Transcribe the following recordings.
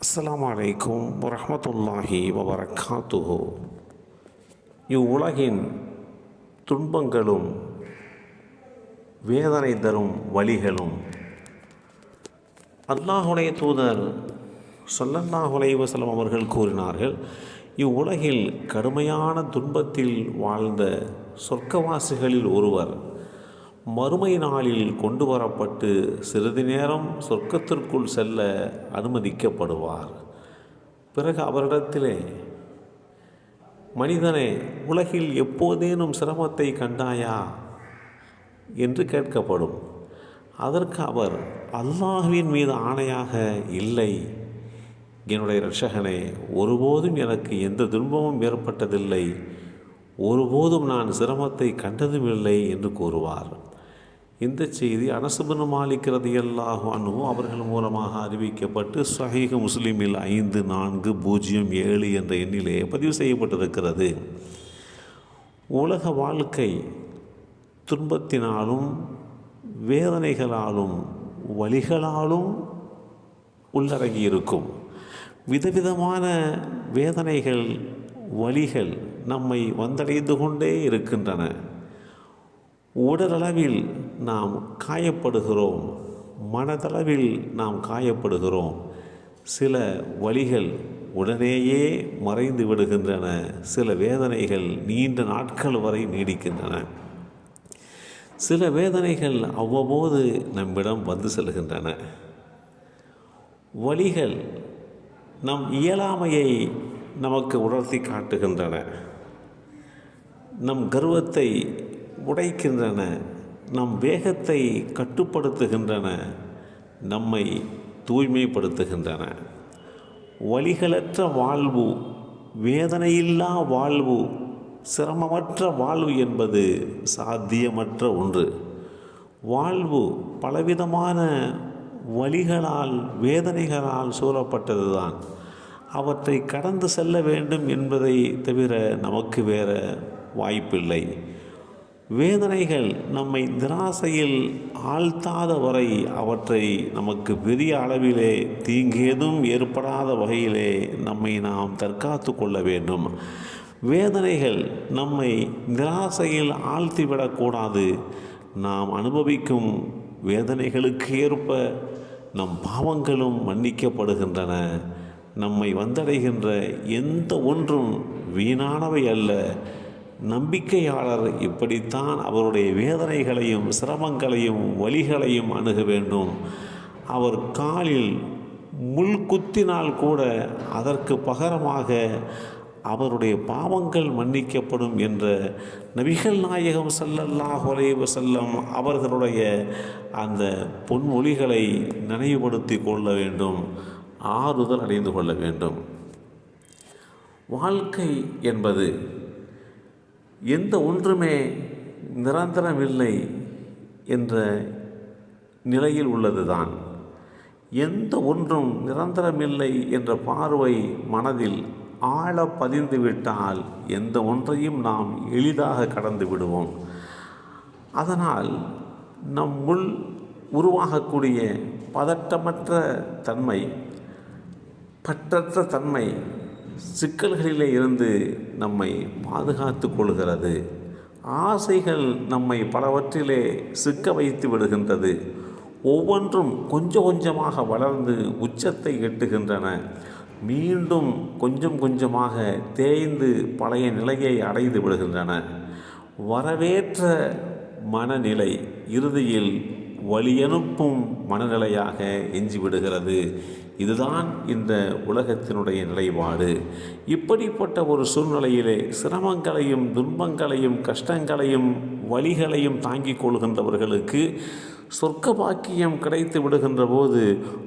அஸ்லாம் அலைக்கும் வரமத்துல்லாஹி வபரகாத்துஹோ. இவ்வுலகின் துன்பங்களும் வேதனை தரும் வழிகளும் அல்லாஹுடைய தூதர் ஸல்லல்லாஹு வசலம் அவர்கள் கூறினார்கள் இவ்வுலகில் கடுமையான துன்பத்தில் வாழ்ந்த சொர்க்கவாசிகளில் ஒருவர் மறுமை நாளில் கொண்டு வரப்பட்டு சிறிது நேரம் சொர்க்கத்திற்குள் செல்ல அனுமதிக்கப்படுவார். பிறகு அவரிடத்திலே மனிதனே உலகில் எப்போதேனும் சிரமத்தை கண்டாயா? என்று கேட்கப்படும். அதற்கு அவர் அல்லாஹுவின் மீது ஆணையாக இல்லை. என்னுடைய ரட்சகனே ஒருபோதும் எனக்கு எந்த துன்பமும் ஏற்பட்டதில்லை. ஒருபோதும் நான் சிரமத்தை கண்டதும் இல்லை என்று கூறுவார். இந்த செய்தி அனசுபனு மாலிக் ரதியல்லாஹு அனுவும் அவர்கள் மூலமாக அறிவிக்கப்பட்டு சஹீக முஸ்லீமில் ஐந்து நான்கு பூஜ்ஜியம் ஏழு என்ற எண்ணிலே பதிவு செய்யப்பட்டிருக்கிறது. உலக வாழ்க்கை துன்பத்தினாலும் வேதனைகளாலும் வழிகளாலும் உள்ளடங்கியிருக்கும். விதவிதமான வேதனைகள் வழிகள் நம்மை வந்தடைந்து கொண்டே இருக்கின்றன. உடலளவில் நாம் காயப்படுகிறோம். மனதளவில் நாம் காயப்படுகிறோம். சில வழிகள் உடனேயே மறைந்து விடுகின்றன. சில வேதனைகள் நீண்ட நாட்கள் வரை நீடிக்கின்றன. சில வேதனைகள் அவ்வப்போது நம்மிடம் வந்து செல்கின்றன. வழிகள் நம் இயலாமையை நமக்கு உணர்த்தி காட்டுகின்றன. நம் கர்வத்தை உடைக்கின்றன. நம் வேகத்தை கட்டுப்படுத்துகின்றன நம்மை தூய்மைப்படுத்துகின்றன. வழிகளற்ற வாழ்வு வேதனையில்லா வாழ்வு சிரமமற்ற வாழ்வு என்பது சாத்தியமற்ற ஒன்று. வாழ்வு பலவிதமான வழிகளால் வேதனைகளால் சூழப்பட்டதுதான். அவற்றை கடந்து செல்ல வேண்டும் என்பதை தவிர நமக்கு வேற வாய்ப்பில்லை. வேதனைகள் நம்மை திராசையில் ஆழ்த்தாத வரை அவற்றை நமக்கு பெரிய அளவிலே தீங்கேதும் ஏற்படாத வகையிலே நம்மை நாம் தற்காத்து கொள்ள வேண்டும். வேதனைகள் நம்மை திராசையில் ஆழ்த்திவிடக்கூடாது நாம் அனுபவிக்கும் வேதனைகளுக்கு ஏற்ப நம் பாவங்களும் மன்னிக்கப்படுகின்றன. நம்மை வந்தடைகின்ற எந்த ஒன்றும் வீணானவை அல்ல. நம்பிக்கையாளர் இப்படித்தான் அவருடைய வேதனைகளையும் சிரமங்களையும் வழிகளையும் அணுக வேண்டும். அவர் காலில் முள் குத்தினால் கூட அதற்கு பகரமாக அவருடைய பாவங்கள் மன்னிக்கப்படும் என்ற நபிகள் நாயகம் சல்லல்லாஹ் செல்லம் அவர்களுடைய அந்த பொன்மொழிகளை நினைவுபடுத்தி கொள்ள வேண்டும் ஆறுதல் அடைந்து கொள்ள வேண்டும். வாழ்க்கை என்பது எந்த ஒன்றுமே நிரந்தரமில்லை என்ற நிலையில் உள்ளதுதான். எந்த ஒன்றும் நிரந்தரமில்லை என்ற பார்வை மனதில் ஆழ பதிந்து விட்டால் எந்த ஒன்றையும் நாம் எளிதாக கடந்து விடுவோம். அதனால் நம் உள் உருவாகக்கூடிய பதட்டமற்ற தன்மை பற்றற்ற தன்மை சிக்கல்களிலே இருந்து நம்மை பாதுகாத்து கொள்கிறது. ஆசைகள் நம்மை பலவற்றிலே சிக்க வைத்து விடுகின்றது. ஒவ்வொன்றும் கொஞ்சம் கொஞ்சமாக வளர்ந்து உச்சத்தை எட்டுகின்றன. மீண்டும் கொஞ்சம் கொஞ்சமாக தேய்ந்து பழைய நிலையை அடைந்து விடுகின்றன. வரவேற்ற மனநிலை இறுதியில் வழியனுப்பும் மனநிலையாக எஞ்சிவிடுகிறது. இதுதான் இந்த உலகத்தினுடைய நிலைப்பாடு. இப்படிப்பட்ட ஒரு சூழ்நிலையிலே சிரமங்களையும் துன்பங்களையும் கஷ்டங்களையும் வழிகளையும் தாங்கிக் கொள்கின்றவர்களுக்கு சொர்க்க பாக்கியம் கிடைத்து விடுகின்ற போது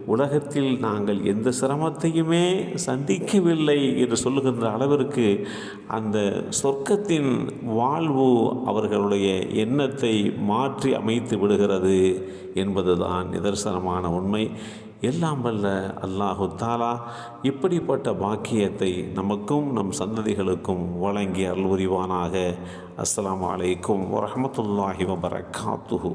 உலகத்தில் நாங்கள் எந்த சிரமத்தையுமே சந்திக்கவில்லை என்று சொல்லுகின்ற அளவிற்கு அந்த சொர்க்கத்தின் வாழ்வு அவர்களுடைய எண்ணத்தை மாற்றி அமைத்து விடுகிறது என்பதுதான் நிதர்சனமான உண்மை. எல்லாம் வல்ல அல்லாஹு தாலா இப்படிப்பட்ட பாக்கியத்தை நமக்கும் நம் சந்ததிகளுக்கும் வழங்கி அருள் புரிவானாக. அஸ்லாம் அலைக்கும் வரமத்துல்லாஹி வபரகாத்துஹூ.